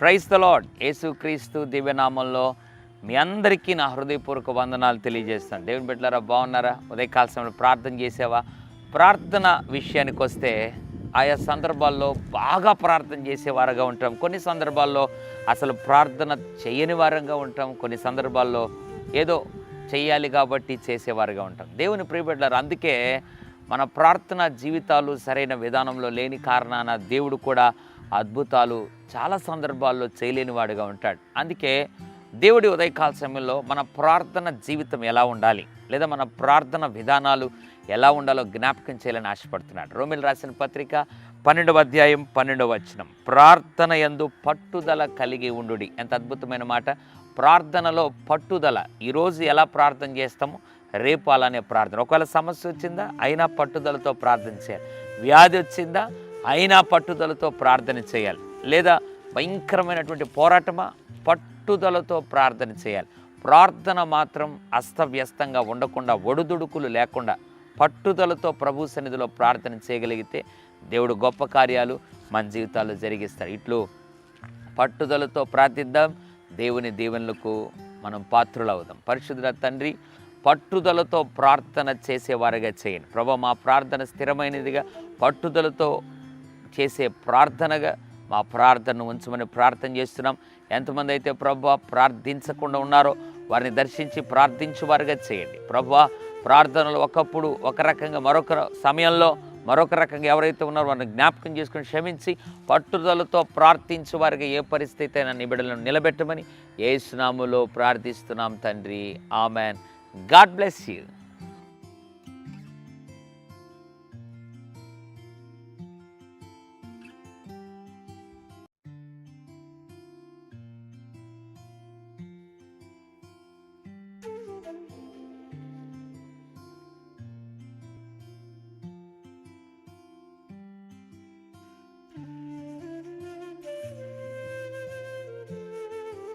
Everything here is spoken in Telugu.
ప్రైజ్ ద లాడ్ యేసుక్రీస్తు దివ్యనామంలో మీ అందరికీ నా హృదయపూర్వక వందనాలు తెలియజేస్తాను. దేవుని బిడ్డలారా బాగున్నారా? ఉదయకాల సమయంలో ప్రార్థన చేసేవా? ప్రార్థన విషయానికి వస్తే ఆయా సందర్భాల్లో బాగా ప్రార్థన చేసేవారుగా ఉంటాం. కొన్ని సందర్భాల్లో అసలు ప్రార్థన చేయని వారంగా ఉంటాం. కొన్ని సందర్భాల్లో ఏదో చేయాలి కాబట్టి చేసేవారుగా ఉంటాం. దేవుని ప్రియబిడ్డలారు అందుకే మన ప్రార్థన జీవితాలు సరైన విధానంలో లేని కారణాన దేవుడు కూడా అద్భుతాలు చాలా సందర్భాల్లో చేయలేని వాడుగా ఉంటాడు. అందుకే దేవుడి ఉదయకాల సమయంలో మన ప్రార్థన జీవితం ఎలా ఉండాలి? లేదా మన ప్రార్థన విధానాలు ఎలా ఉండాలో జ్ఞాపకం చేయాలని ఆశపడుతున్నాడు. రోమిల్ రాసిన పత్రిక పన్నెండవ అధ్యాయం పన్నెండవ వచనం. ప్రార్థన యందు పట్టుదల కలిగి ఉండుడి. ఎంత అద్భుతమైన మాట. ప్రార్థనలో పట్టుదల. ఈరోజు ఎలా ప్రార్థన చేస్తామో? రేపు అలానే ప్రార్థన. ఒకవేళ సమస్య వచ్చిందా? అయినా పట్టుదలతో ప్రార్థన చేయాలి. వ్యాధి వచ్చిందా? అయినా పట్టుదలతో ప్రార్థన చేయాలి. లేదా భయంకరమైనటువంటి పోరాటమా? పట్టుదలతో ప్రార్థన చేయాలి. ప్రార్థన మాత్రం అస్తవ్యస్తంగా ఉండకుండా ఒడుదుడుకులు లేకుండా పట్టుదలతో ప్రభు సన్నిధిలో ప్రార్థన చేయగలిగితే దేవుడు గొప్ప కార్యాలు మన జీవితాల్లో జరిగిస్తాడు ఇట్లు పట్టుదలతో ప్రార్థిద్దాం. దేవుని దీవెనలకు మనం పాత్రులవుదాం. పరిశుద్ధ తండ్రి పట్టుదలతో ప్రార్థన చేసేవారుగా చేయండి. ప్రభా మా ప్రార్థన స్థిరమైనదిగా పట్టుదలతో చేసే ప్రార్థనగా మా ప్రార్థనను ఉంచమని ప్రార్థన చేస్తున్నాం. ఎంతమంది అయితే ప్రభా ప్రార్థించకుండా ఉన్నారో వారిని దర్శించి ప్రార్థించువారుగా చేయండి. ప్రభా ప్రార్థనలు ఒకప్పుడు ఒక రకంగా మరొక సమయంలో మరొక రకంగా ఎవరైతే ఉన్నారో వారిని జ్ఞాపకం చేసుకుని క్షమించి పట్టుదలతో ప్రార్థించు వారికి ఏ పరిస్థితి అయినా నిబిడలను నిలబెట్టమని ఏ స్నాములో ప్రార్థిస్తున్నాం తండ్రి. ఆమెన్. God bless you.